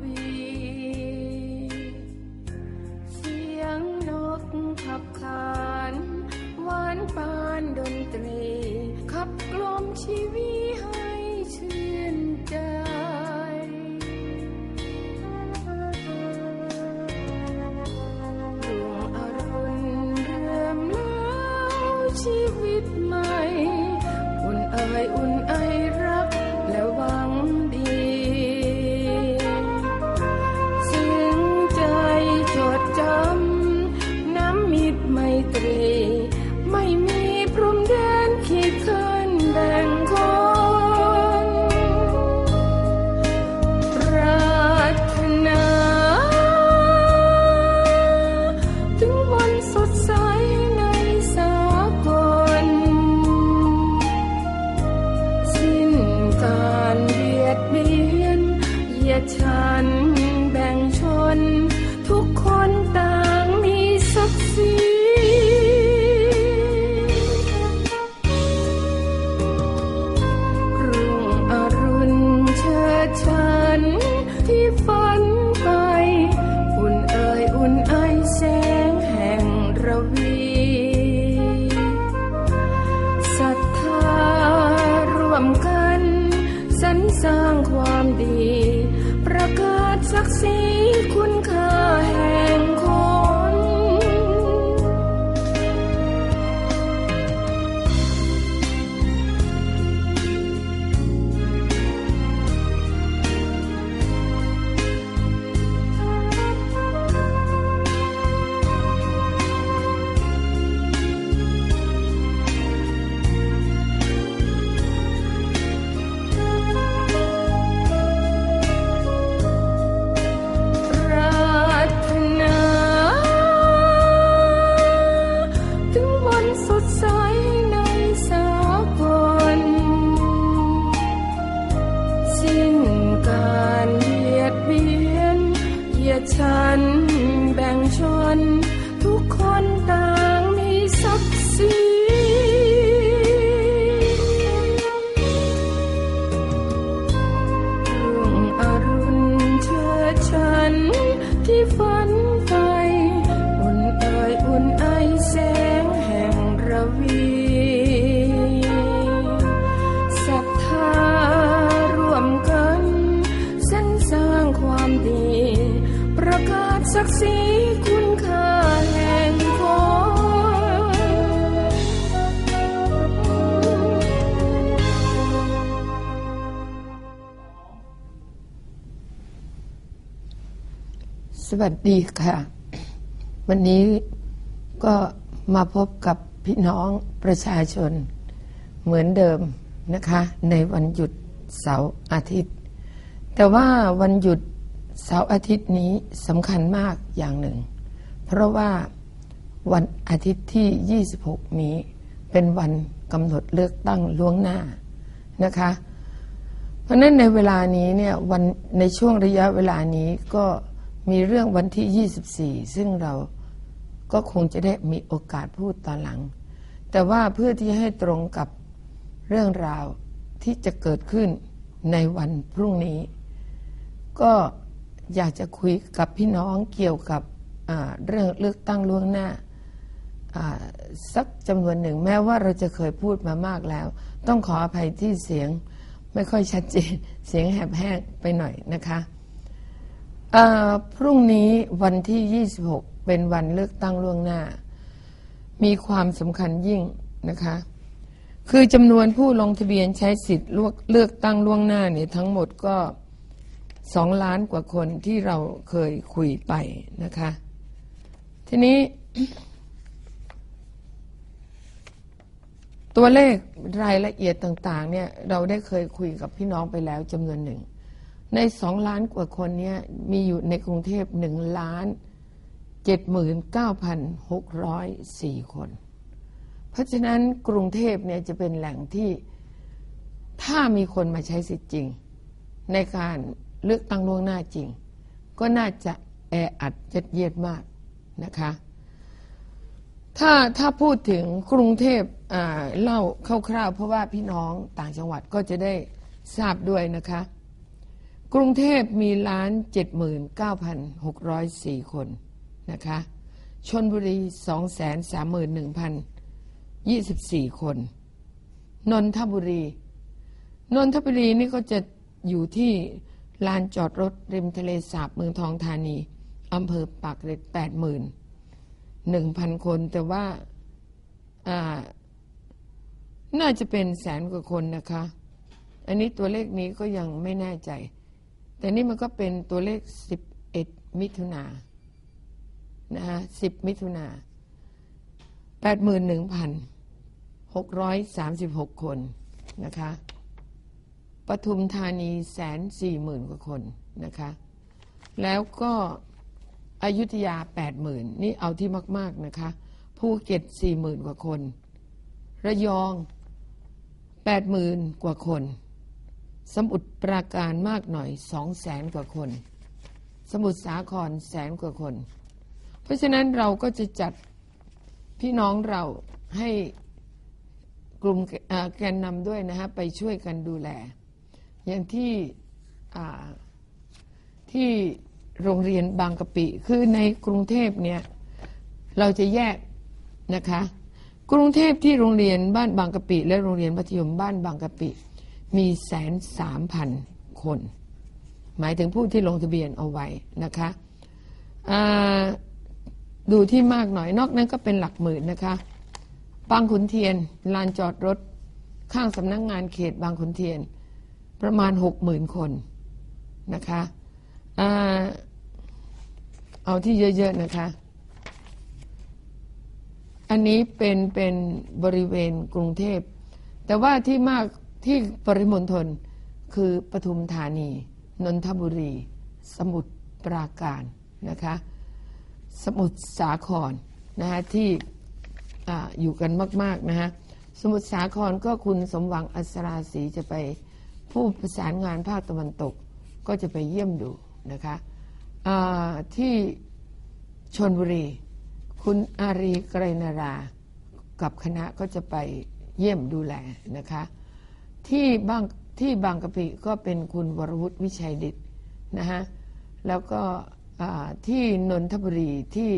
แสงแห่ง วัสดีค่ะ วันนี้ก็มาพบกับพี่น้องประชาชน เหมือนเดิมนะคะ ในวันหยุดเสาร์อาทิตย์ แต่ว่าวันหยุดเสาร์อาทิตย์นี้สำคัญมากอย่างหนึ่ง เพราะว่าวันอาทิตย์ที่ 26 นี้ เป็นวันกำหนดเลือกตั้งล่วงหน้านะคะ เพราะฉะนั้นในเวลานี้เนี่ยวันในช่วงระยะเวลานี้ก็ มีเรื่องวันที่ 24 ซึ่งเราก็คงจะได้มีโอกาสพูดตอนหลัง แต่ว่าเพื่อที่ให้ตรงกับเรื่องราวที่จะเกิดขึ้นในวันพรุ่งนี้ ก็อยากจะคุยกับพี่น้องเกี่ยวกับเรื่องเลือกตั้งล่วงหน้าสักจำนวนหนึ่งแม้ว่าเราจะเคยพูดมามากแล้ว ต้องขออภัยที่เสียงไม่ค่อยชัดเจนเสียงแหบแห้งไปหน่อยนะคะ พรุ่งนี้วันที่ 26 เป็นวันเลือกตั้งล่วงหน้า มีความสำคัญยิ่งนะคะ คือจำนวนผู้ลงทะเบียนใช้สิทธิ์เลือกตั้งล่วงหน้าเนี่ยทั้งหมดก็สองล้านกว่าคนที่เราเคยคุยไปนะคะ ทีนี้ ตัวเลขรายละเอียดต่าง ๆ เนี่ย เราได้เคยคุยกับพี่น้องไปแล้วจำนวนหนึ่ง ในสองล้านกว่าคนนี่ยมีอยู่ในกรุงเทพหนึ่งล้านเจ็ดหมื่นเก้าพันหกร้อยสี่คน เพราะฉะนั้นกรุงเทพเนี่ยจะเป็นแหล่งที่ถ้ามีคนมาใช้สิทธิ์จริง ในการเลือกตั้งล่วงหน้าจริง ก็น่าจะแออัดยัดเยียดมากนะคะถ้าถ้าพูดถึงกรุงเทพอ่าเล่าคร่าวๆเพราะว่าพี่น้องต่างจังหวัดก็จะได้ทราบด้วยนะคะ กรุงเทพมีล้านเจ็ดหมื่นเก้าพันหกร้อยสี่คนนะคะชนบุรีสองแสนสามหมื่นหนึ่งพันยี่สิบสี่คน นนทบุรี นนทบุรีนี่ก็จะอยู่ที่ลานจอดรถริมทะเลสาบเมืองทองธานีอำเภอปากเกร็ดแปดหมื่นหนึ่งพันคน แต่ว่าน่าจะเป็นแสนกว่าคนนะคะ อันนี้ตัวเลขนี้ก็ยังไม่แน่ใจ แต่นี่มันก็เป็นตัวเลข 11 มิถุนานะฮะ10 มิถุนา81,636 คนนะคะปทุมธานีแสนสี่หมื่นกว่าคนนะคะ แล้วก็อยุธยา80,000นี่เอาที่มาก ๆ นะคะภูเก็ต40,000กว่าคน ระยอง80,000กว่าคน สมุทรปราการมากหน่อย200,000กว่าคน สมุทรสาครแสนกว่าคน เพราะฉะนั้นเราก็จะจัดพี่น้องเราให้กลุ่มแกนนำด้วยนะฮะไปช่วยกันดูแล อย่างที่ที่โรงเรียนบางกะปิ คือในกรุงเทพเนี่ยเราจะแยกนะคะ กรุงเทพที่โรงเรียนบ้านบางกะปิ และโรงเรียนมัธยมบ้านบางกะปิ มีแสนสามพันคน หมายถึงผู้ที่ลงทะเบียนเอาไว้นะคะดูที่มากหน่อยนอกนั้นก็เป็นหลักหมื่นนะคะบางขุนเทียนลานจอดรถข้างสำนักงงานเขตบางขุนเทียน ประมาณหกหมื่นคนนะคะเอาที่เยอะ ๆ นะคะ อันนี้เป็นเป็นบริเวณกรุงเทพ แต่ว่าที่มาก ที่ปริมณฑลคือปทุมธานี นนทบุรี สมุทรปราการนะคะสมุทรสาครนะคะที่ออยู่กันมากๆนะฮะสมุทรสาครก็คุณสมหวังอัศราศีจะไปผู้ประสานงานภาคตะวันตกก็จะไปเยี่ยมดูนะคะที่ชนบุรี คุณอารีไกรนารา กับคณะก็จะไปเยี่ยมดูแลนะคะ ที่บางที่บางกะปิก็เป็นคุณวรวุฒิวิชัยดิตนะฮะแล้วก็ที่นนทบุรีที่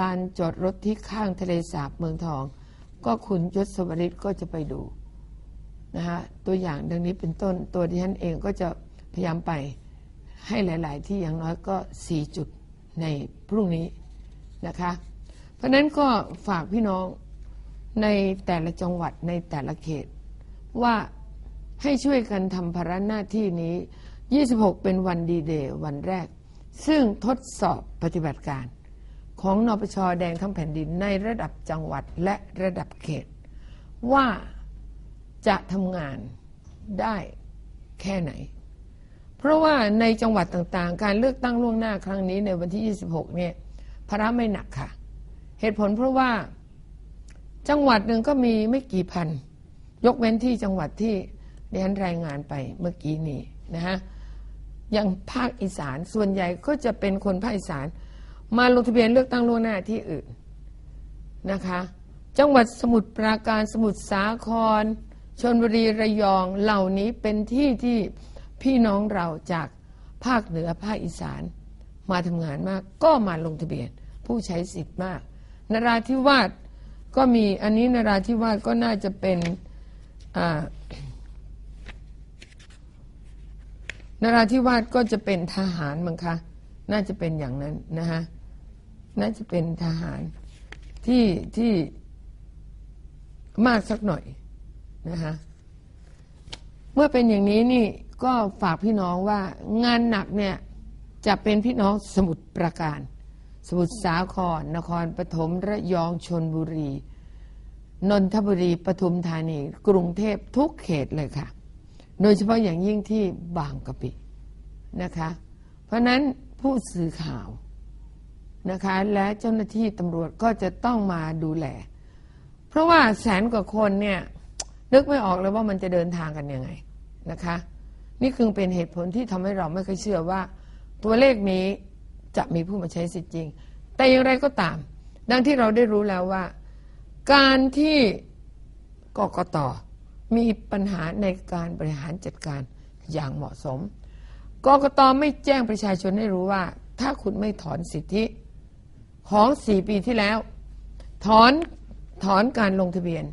ลานจอดรถที่ข้างทะเลสาบเมืองทอง ก็คุณยศวริตก็จะไปดูนะฮะตัวอย่างดังนี้เป็นต้นตัวที่ฉันเองก็จะพยายามไปให้หลาย ๆ ที่อย่างน้อยก็ 4 จุดในพรุ่งนี้นะคะ เพราะนั้นก็ฝากพี่น้องในแต่ละจังหวัดในแต่ละเขต ว่าให้ช่วยกันทำภาระหน้าที่นี้ 26 เป็นวันดีเดย์วันแรก ซึ่งทดสอบปฏิบัติการ ของนปชแดงทั้งแผ่นดินในระดับจังหวัดและระดับเขต ว่าจะทำงานได้แค่ไหน เพราะว่าในจังหวัดต่างๆ การเลือกตั้งล่วงหน้าครั้งนี้ในวันที่ 26 เนี่ยภาระไม่หนักค่ะ เหตุผลเพราะว่าจังหวัดหนึ่งก็มีไม่กี่พัน ยกเว้นที่จังหวัดที่ดิฉันรายงานไปเมื่อกี้นี้นะฮะอย่างภาคอีสานส่วนใหญ่ก็จะเป็นคนภาคอีสาน มาลงทะเบียนเลือกตั้งล่วงหน้าที่อื่นนะคะ จังหวัดสมุทรปราการสมุทรสาครชนบุรีระยองเหล่านี้เป็นที่ที่พี่น้องเราจากภาคเหนือภาคอีสาน มาทำงานมากก็มาลงทะเบียนผู้ใช้สิทธิ์มากนราธิวาสก็มีอันนี้นราธิวาสก็น่าจะเป็น นราธิวาสก็จะเป็นทหารมั้งคะน่าจะเป็นอย่างนั้นนะฮะน่าจะเป็นทหารที่ที่มากสักหน่อยนะฮะเมื่อเป็นอย่างนี้นี่ก็ฝากพี่น้องว่างานหนักเนี่ยจะเป็นพี่น้องสมุทรปราการ สมุทรสาครนครปฐมระยองชนบุรี นนทบุรีปทุมธานี กรุงเทพทุกเขตเลยค่ะ โดยเฉพาะอย่างยิ่งที่บางกะปินะคะ เพราะนั้นผู้สื่อข่าวนะคะ และเจ้าหน้าที่ตำรวจก็จะต้องมาดูแล เพราะว่าแสนกว่าคนเนี่ย นึกไม่ออกเลยว่ามันจะเดินทางกันยังไงนะคะ นี่คือเป็นเหตุผลที่ทำให้เราไม่เคยเชื่อว่า ตัวเลขนี้จะมีผู้มาใช้สิทธิ์จริง แต่อย่างไรก็ตาม ดังที่เราได้รู้แล้วว่า การที่กกตมีปัญหาในการบริหารจัดการอย่างเหมาะสม กกตไม่แจ้งประชาชนให้รู้ว่า ถ้าคุณไม่ถอนสิทธิของสี่ปีที่แล้ว ถอนถอนการลงทะเบียน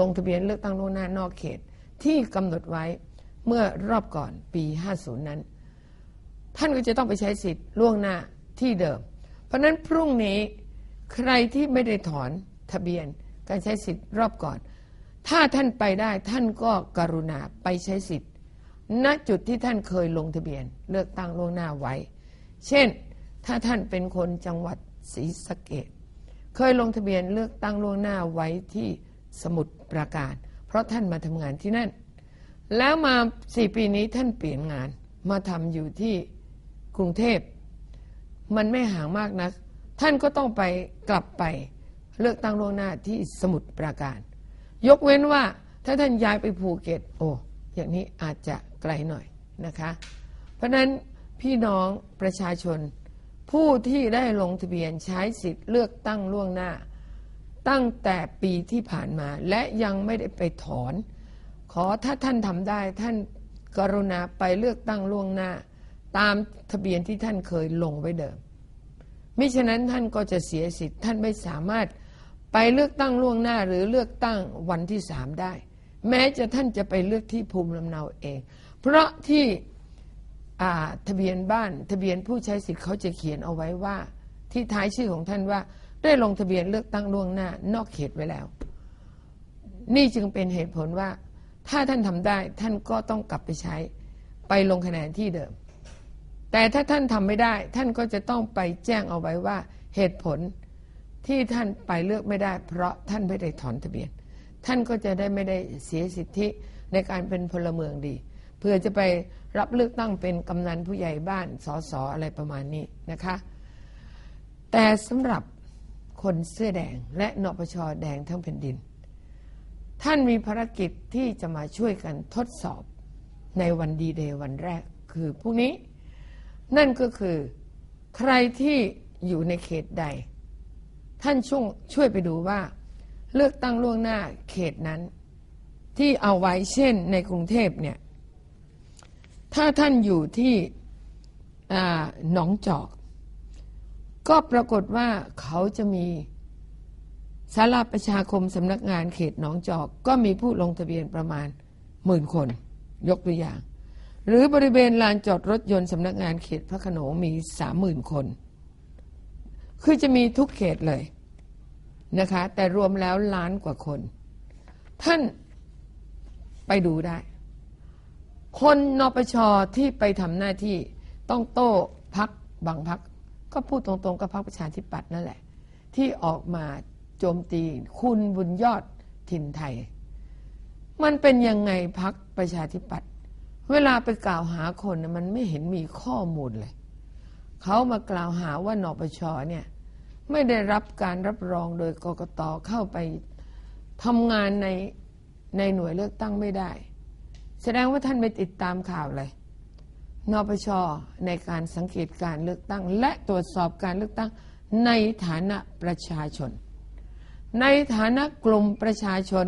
ลงทะเบียนเลือกตั้งล่วงหน้านอกเขตที่กำหนดไว้เมื่อรอบก่อนปี 50 นั้น ท่านก็จะต้องไปใช้สิทธิ์ล่วงหน้าที่เดิม เพราะฉะนั้นพรุ่งนี้ใครที่ไม่ได้ถอนทะเบียน การใช้สิทธิ์รอบก่อน ถ้าท่านไปได้ท่านก็กรุณาไปใช้สิทธิ์ ณจุดที่ท่านเคยลงทะเบียน เลือกตั้งล่วงหน้าไว้ เช่น ถ้าท่านเป็นคนจังหวัดศรีสะเกดเคยลงทะเบียนเลือกตั้งล่วงหน้าไว้ที่สมุทรปราการ เพราะท่านมาทำงานที่นั่น แล้วมาสี่ปีนี้ท่านเปลี่ยนงานมาทำอยู่ที่กรุงเทพ มันไม่ห่างมากนะัก ท่านก็ต้องไปกลับไป เลือกตั้งล่วงหน้าที่สมุทรปราการ ยกเว้นว่าถ้าท่านย้ายไปภูเก็ตโอ้อย่างนี้อาจจะไกลหน่อยนะคะ เพราะนั้นพี่น้องประชาชน ผู้ที่ได้ลงทะเบียนใช้สิทธิ์เลือกตั้งล่วงหน้า ตั้งแต่ปีที่ผ่านมาและยังไม่ได้ไปถอน ขอถ้าท่านทำได้ท่านกรุณาไปเลือกตั้งล่วงหน้า ตามทะเบียนที่ท่านเคยลงไว้เดิมมิฉะนั้นท่านก็จะเสียสิทธิ์ท่านไม่สามารถ ไปเลือกตั้งล่วงหน้าหรือเลือกตั้งวันที่สามได้ แม้จะท่านจะไปเลือกที่ภูมิลำเนาเอง เพราะที่ทะเบียนบ้านทะเบียนผู้ใช้สิทธิ์เขาจะเขียนเอาไว้ว่า ที่ท้ายชื่อของท่านว่า ได้ลงทะเบียนเลือกตั้งล่วงหน้า นอกเขตไว้แล้ว นี่จึงเป็นเหตุผลว่า ถ้าท่านทำได้ท่านก็ต้องกลับไปใช้ ไปลงคะแนนที่เดิม แต่ถ้าท่านทำไม่ได้ ท่านก็จะต้องไปแจ้งเอาไว้ว่าเหตุผล ที่ท่านไปเลือกไม่ได้ เพราะท่านไม่ได้ถอนทะเบียน ท่านก็จะได้ไม่ได้เสียสิทธิในการเป็นพลเมืองดี เพื่อจะไปรับเลือกตั้งเป็นกำนันผู้ใหญ่บ้านสสอะไรประมาณนี้นะคะ แต่สำหรับคนเสื้อแดงและนปชแดงทั้งแผ่นดิน ท่านมีภารกิจที่จะมาช่วยกันทดสอบในวันดีเดย์วันแรกคือพรุ่งนี้ นั่นก็คือใครที่อยู่ในเขตใด ท่านช่วยช่วยไปดูว่า เลือกตั้งล่วงหน้าเขตนั้น ที่เอาไว้เช่นในกรุงเทพเนี่ยถ้าท่านอยู่ที่หนองจอก ก็ปรากฏว่าเขาจะมีศาลาประชาคมสำนักงานเขตหนองจอก ก็มีผู้ลงทะเบียนประมาณหมื่นคน ยกตัวอย่าง หรือบริเวณลานจอดรถยนต์สำนักงานเขตพระโขนงมีสามหมื่นคน คือจะมีทุกเขตเลยนะคะ แต่รวมแล้วล้านกว่าคน ท่านไปดูได้ คนนปชที่ไปทำหน้าที่ต้องโต้พักบางพัก ก็พูดตรงๆกับพักประชาธิปัตย์นั่นแหละ ที่ออกมาโจมตีคุณบุญยอดถิ่นไทย มันเป็นยังไงพักประชาธิปัตย์เวลาไปกล่าวหาคนมันไม่เห็นมีข้อมูลเลย เขามากล่าวหาว่านปชเนี่ย ไม่ได้รับการรับรองโดยกกตเข้าไปทำงานในในหน่วยเลือกตั้งไม่ได้ แสดงว่าท่านไม่ติดตามข่าวเลยนปชในการสังเกตการเลือกตั้ง และตรวจสอบการเลือกตั้งในฐานะประชาชน ในฐานะกลุ่มประชาชน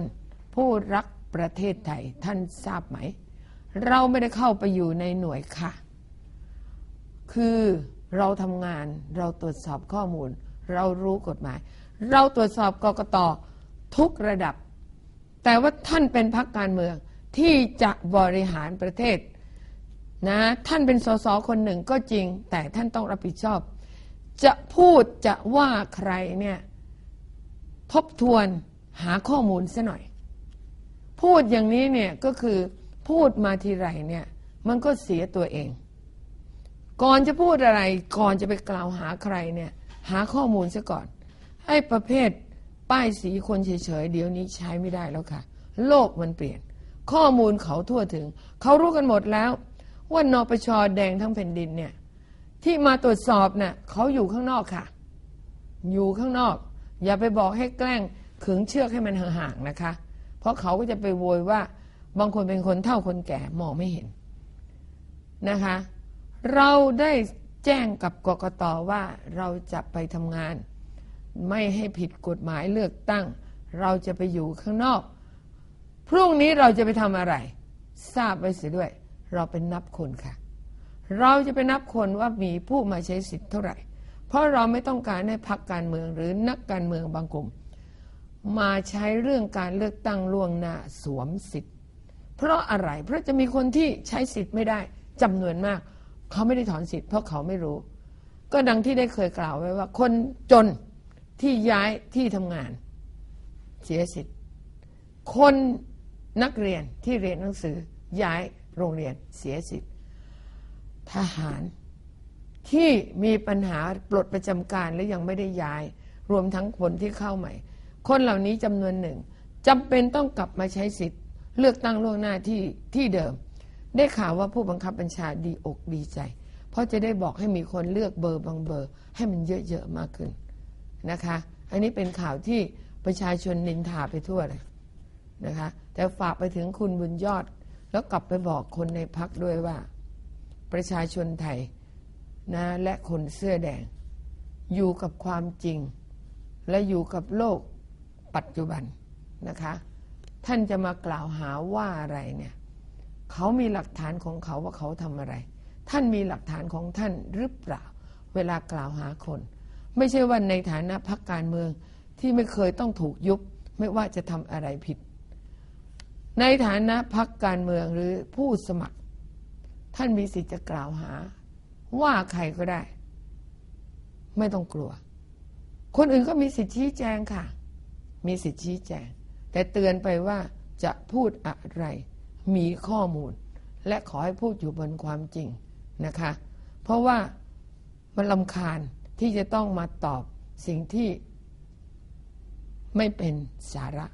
ผู้รักประเทศไทยท่านทราบไหม เราไม่ได้เข้าไปอยู่ในหน่วยค่ะ คือเราทำงานเราตรวจสอบข้อมูล เรารู้กฎหมาย เราตรวจสอบกกตทุกระดับ แต่ว่าท่านเป็นพรรคการเมืองที่จะบริหารประเทศนะท่านเป็นสสคนหนึ่งก็จริง แต่ท่านต้องรับผิดชอบ จะพูดจะว่าใครเนี่ยทบทวนหาข้อมูลซะหน่อย พูดอย่างนี้เนี่ยก็คือพูดมาทีไรเนี่ยมันก็เสียตัวเอง ก่อนจะพูดอะไรก่อนจะไปกล่าวหาใครเนี่ย หาข้อมูลซะก่อนให้ประเภทป้ายสีคนเฉยๆ เดี๋ยวนี้ใช้ไม่ได้แล้วค่ะ โลกมันเปลี่ยน ข้อมูลเขาทั่วถึง เขารู้กันหมดแล้ว ว่านปชแดงทั้งแผ่นดินเนี่ยที่มาตรวจสอบน่ะเขาอยู่ข้างนอกค่ะ อยู่ข้างนอก อย่าไปบอกให้แกล้งขึงเชือกให้มันห่างๆนะคะ เพราะเขาก็จะไปโวยว่าบางคนเป็นคนเฒ่าคนแก่มองไม่เห็นนะคะ เราได้ แจ้งกับกกตว่าเราจะไปทำงาน ไม่ให้ผิดกฎหมายเลือกตั้ง เราจะไปอยู่ข้างนอก พรุ่งนี้เราจะไปทำอะไร ทราบไว้เสียด้วย เราเป็นนับคนค่ะ เราจะไปนับคนว่ามีผู้มาใช้สิทธิ์เท่าไหร่ เพราะเราไม่ต้องการให้พักการเมืองหรือนักการเมืองบางกลุ่ม มาใช้เรื่องการเลือกตั้งล่วงหน้าสวมสิทธิ์ เพราะอะไรเพราะจะมีคนที่ใช้สิทธิ์ไม่ได้จำนวนมาก เขาไม่ได้ถอนสิทธิ์เพราะเขาไม่รู้ ก็ดังที่ได้เคยกล่าวไว้ว่า คนจนที่ย้ายที่ทำงาน เสียสิทธิ์ คนนักเรียนที่เรียนหนังสือย้ายโรงเรียนเสียสิทธิ์ ทหารที่มีปัญหาปลดประจำการและยังไม่ได้ย้าย รวมทั้งคนที่เข้าใหม่ คนเหล่านี้จำนวนหนึ่งจำเป็นต้องกลับมาใช้สิทธิ์ เลือกตั้งล่วงหน้าที่ที่เดิม ได้ข่าวว่าผู้บังคับบัญชาดีอกดีใจ เพราะจะได้บอกให้มีคนเลือกเบอร์บางเบอร์ ให้มันเยอะๆมากขึ้นนะคะ อันนี้เป็นข่าวที่ประชาชนนินทาไปทั่วเลยนะคะ แต่ฝากไปถึงคุณบุญยอด แล้วกลับไปบอกคนในพักด้วยว่า ประชาชนไทยนะและคนเสื้อแดง อยู่กับความจริง และอยู่กับโลกปัจจุบันนะคะ ท่านจะมากล่าวหาว่าอะไรเนี่ย เขามีหลักฐานของเขาว่าเขาทำอะไร ท่านมีหลักฐานของท่านหรือเปล่า เวลากล่าวหาคน ไม่ใช่ว่าในฐานะพักการเมืองที่ไม่เคยต้องถูกยุบ ไม่ว่าจะทำอะไรผิด ในฐานะพักการเมืองหรือผู้สมัคร ท่านมีสิทธิ์จะกล่าวหา ว่าใครก็ได้ ไม่ต้องกลัว คนอื่นก็มีสิทธิ์ชี้แจงค่ะ มีสิทธิ์ชี้แจง แต่เตือนไปว่าจะพูดอะไร มีข้อมูล และขอให้พูดอยู่บนความจริงนะคะ เพราะว่ามันลำคาญที่จะต้องมาตอบสิ่งที่ไม่เป็นสาระ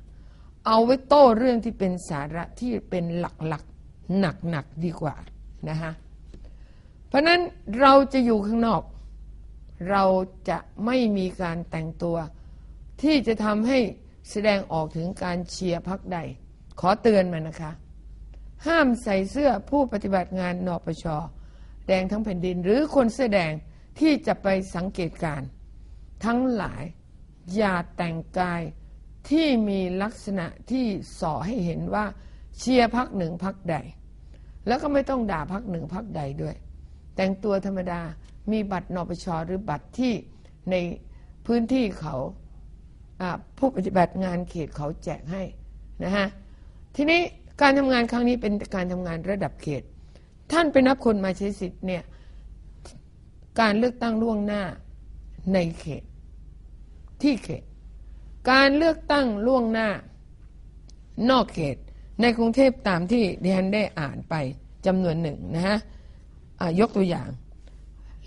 เอาไว้โต้เรื่องที่เป็นสาระที่เป็นหลักๆหนักๆดีกว่านะคะเพราะนั้นเราจะอยู่ข้างนอก เราจะไม่มีการแต่งตัว ที่จะทำให้แสดงออกถึงการเชียร์พักใด ขอเตือนมานะคะ ห้ามใส่เสื้อผู้ปฏิบัติงานนปช แดงทั้งแผ่นดินหรือคนเสื้อแดงที่จะไปสังเกตการ์ทั้งหลายอย่าแต่งกายที่มีลักษณะที่ส่อให้เห็นว่าเชียร์พักหนึ่งพักใด แล้วก็ไม่ต้องด่าพักหนึ่งพักใดด้วย แต่งตัวธรรมดามีบัตรนปชหรือบัตรที่ในพื้นที่เขาผู้ปฏิบัติงานเขตเขาแจกให้นะฮะทีนี้ การทำงานครั้งนี้เป็นการทำงานระดับเขต ท่านไปนับคนมาใช้สิทธิ์เนี่ยการเลือกตั้งล่วงหน้าในเขต ที่เขต การเลือกตั้งล่วงหน้านอกเขต ในกรุงเทพตามที่ดิฉันได้อ่านไปจำนวนหนึ่งนะฮะยกตัวอย่าง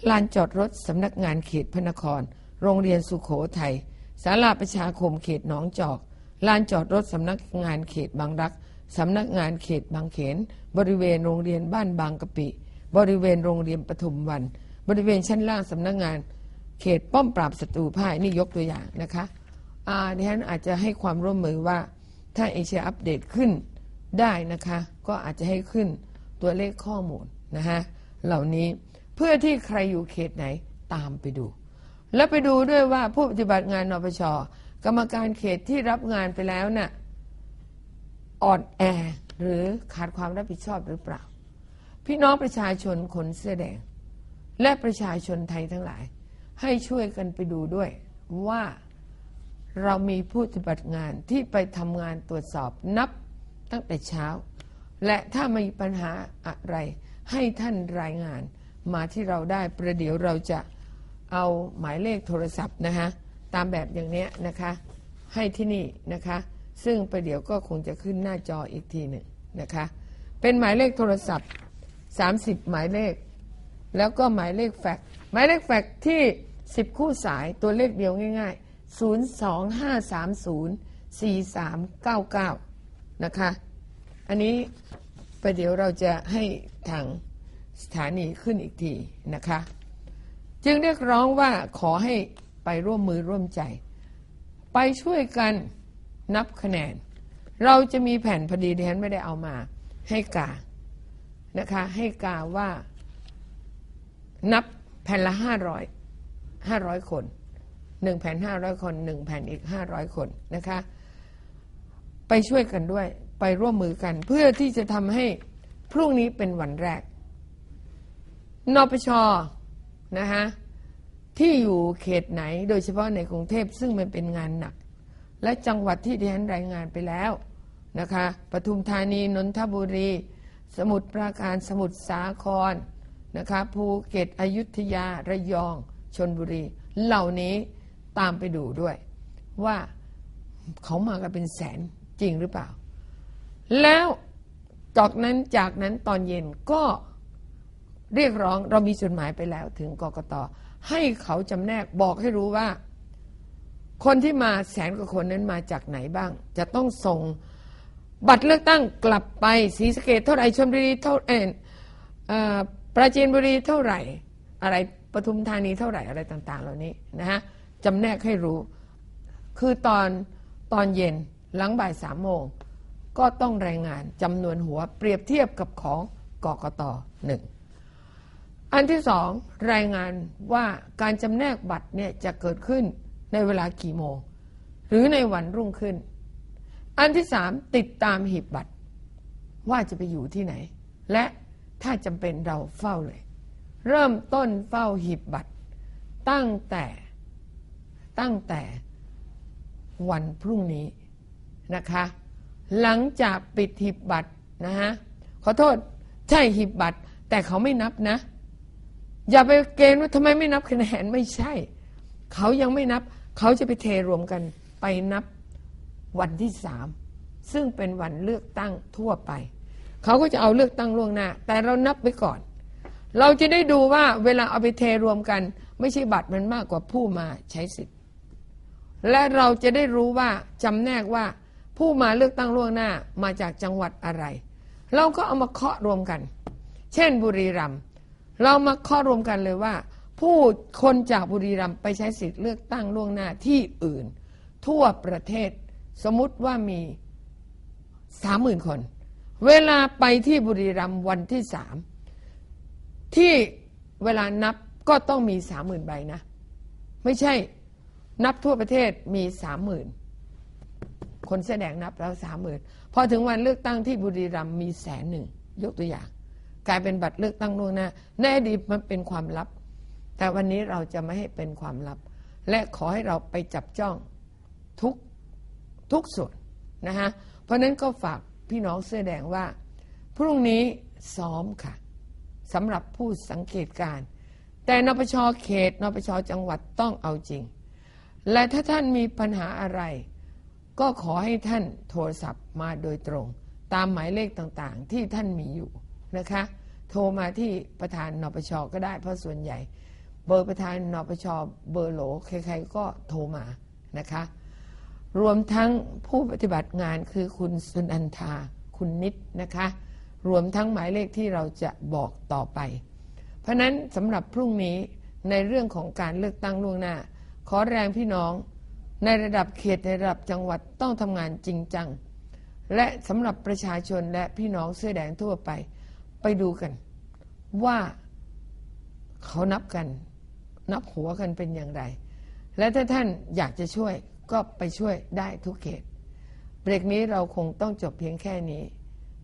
ลานจอดรถสำนักงานเขตพระนคร โรงเรียนสุขโขทัยศาลาประชาคมเขตหนองจอกลานจอดรถสำนักงานเขตบางรัก สำนักงานเขตบางเขน บริเวณโรงเรียนบ้านบางกะปิ บริเวณโรงเรียนปทุมวัน บริเวณชั้นล่างสำนักงาน เขตป้อมปราบศัตรูพ่ายนี่ยกตัวอย่างนะคะอ่าดิฉันอาจจะให้ความร่วมมือว่าถ้าเอเชียอัปเดตขึ้นได้นะคะ ก็อาจจะให้ขึ้นตัวเลขข้อมูลนะฮะเหล่านี้เพื่อที่ใครอยู่เขตไหนตามไปดู แล้วไปดูด้วยว่าผู้ปฏิบัติงานนปชกรรมการเขตที่รับงานไปแล้วนะ่ะ อ่อนแอหรือขาดความรับผิดชอบหรือเปล่า พี่น้องประชาชนคนเสื้อแดง และประชาชนไทยทั้งหลาย ให้ช่วยกันไปดูด้วยว่าเรามีผู้ปฏิบัติงานที่ไปทำงานตรวจสอบนับตั้งแต่เช้า และถ้ามีปัญหาอะไร ให้ท่านรายงานมาที่เราได้ประเดี๋ยวเราจะเอาหมายเลขโทรศัพท์นะคะตามแบบอย่างนี้นะคะ ให้ที่นี่นะคะ ซึ่งประเดี๋ยวก็คงจะขึ้นหน้าจออีกทีหนึ่งนะคะ เป็นหมายเลขโทรศัพท์ 30 หมายเลข แล้วก็หมายเลขแฟกหมายเลขแฟกที่ 10 คู่สายตัวเลขเดียวง่าย ๆ 025304399 นะคะ อันนี้ประเดี๋ยวเราจะให้ทางสถานีขึ้นอีกทีนะคะ จึงเรียกร้องว่าขอให้ไปร่วมมือร่วมใจ ไปช่วยกัน นับคะแนน เราจะมีแผ่นพอดีที่ฉันไม่ได้เอามา ให้กานะคะ ให้กาว่า นับแผ่นละห้าร้อยห้าร้อยคนหนึ่งแผ่นห้าร้อยคนหนึ่งแผ่นอีกห้าร้อยคนนะคะ ไปช่วยกันด้วย ไปร่วมมือกัน เพื่อที่จะทำให้พรุ่งนี้เป็นวันแรกนปชนะคะที่อยู่เขตไหนโดยเฉพาะในกรุงเทพซึ่งมันเป็นงานหนัก และจังหวัดที่ดิฉันรายงานไปแล้วนะคะปทุมธานีนนทบุรี สมุทรปราการสมุทรสาครนะคะภูเก็ตอยุธยาระยองชนบุรี เหล่านี้ตามไปดูด้วย ว่าเขามากันเป็นแสนจริงหรือเปล่า แล้วจากนั้นจากนั้นตอนเย็นก็เรียกร้องเรามีจดหมายไปแล้วถึงกกตให้เขาจำแนกบอกให้รู้ว่า คนที่มาแสนกว่าคนนั้นมาจากไหนบ้าง จะต้องส่งบัตรเลือกตั้งกลับไปศรีสะเกดเท่าไหร่ชลบุรีเท่าเออเอ่อปราจีนบุรีเท่าไหร่ อะไรปทุมธานีเท่าไหร่อะไรต่าง ๆ เหล่านี้นะฮะจำแนกให้รู้ คือตอนตอนเย็นหลังบ่ายสามโมง ก็ต้องรายงานจำนวนหัวเปรียบเทียบกับของกกตหนึ่งอันที่สองรายงานว่าการจำแนกบัตรเนี่ยจะเกิดขึ้น ในเวลากี่โมง หรือในวันรุ่งขึ้น อันที่สามติดตามหีบบัตร ว่าจะไปอยู่ที่ไหน และถ้าจำเป็นเราเฝ้าเลย เริ่มต้นเฝ้าหีบบัตร ตั้งแต่ตั้งแต่วันพรุ่งนี้นะคะ หลังจากปิดหีบบัตรนะฮะขอโทษใช่หีบบัตร แต่เขาไม่นับนะ อย่าไปเกณฑ์ว่าทำไมไม่นับคะแนนไม่ใช่ เขายังไม่นับ เขาจะไปเทรวมกันไปนับวันที่สามซึ่งเป็นวันเลือกตั้งทั่วไป เขาก็จะเอาเลือกตั้งล่วงหน้า แต่เรานับไว้ก่อน เราจะได้ดูว่าเวลาเอาไปเทรวมกัน ไม่ใช่บัตรมันมากกว่าผู้มาใช้สิทธิ์ และเราจะได้รู้ว่าจำแนกว่าผู้มาเลือกตั้งล่วงหน้ามาจากจังหวัดอะไร เราก็เอามาเคาะรวมกัน เช่นบุรีรัมย์เรามาเคาะรวมกันเลยว่า ผู้คนจากบุรีรัมย์ไปใช้สิทธิ์เลือกตั้งล่วงหน้าที่อื่น ทั่วประเทศสมมติว่ามีสามหมื่นคน เวลาไปที่บุรีรัมย์วันที่สามที่เวลานับก็ต้องมีสามหมื่นใบนะ ไม่ใช่นับทั่วประเทศมีสามหมื่นคนแสดงนับแล้วสามหมื่นพอถึงวันเลือกตั้งที่บุรีรัมย์มีแสนหนึ่งยกตัวอย่าง กลายเป็นบัตรเลือกตั้งล่วงหน้าในอดีตมันเป็นความลับ แต่วันนี้เราจะไม่ให้เป็นความลับ และขอให้เราไปจับจ้องทุกทุกส่วนนะฮะเพราะนั้นก็ฝากพี่น้องเสื้อแดงว่า พรุ่งนี้ซ้อมค่ะสำหรับผู้สังเกตการ แต่นปชเขตนปชจังหวัดต้องเอาจริง และถ้าท่านมีปัญหาอะไร ก็ขอให้ท่านโทรศัพท์มาโดยตรง ตามหมายเลขต่างๆ ที่ท่านมีอยู่นะคะ โทรมาที่ประธานนปชก็ได้เพราะส่วนใหญ่ เบอร์ประธานนปชเบอร์โหลใครๆก็โทรมานะคะ รวมทั้งผู้ปฏิบัติงานคือคุณสุนันทาคุณนิดนะคะ รวมทั้งหมายเลขที่เราจะบอกต่อไป เพราะนั้นสำหรับพรุ่งนี้ในเรื่องของการเลือกตั้งล่วงหน้า ขอแรงพี่น้อง ในระดับเขตในระดับจังหวัดต้องทำงานจริงจัง และสำหรับประชาชนและพี่น้องเสื้อแดงทั่วไป ไปดูกัน ว่าเขานับกัน นับหัวกันเป็นอย่างไร และถ้าท่านอยากจะช่วยก็ไปช่วยได้ทุกเขต เบรกนี้เราคงต้องจบเพียงแค่นี้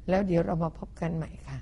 แล้วเดี๋ยวเรามาพบกันใหม่ค่ะ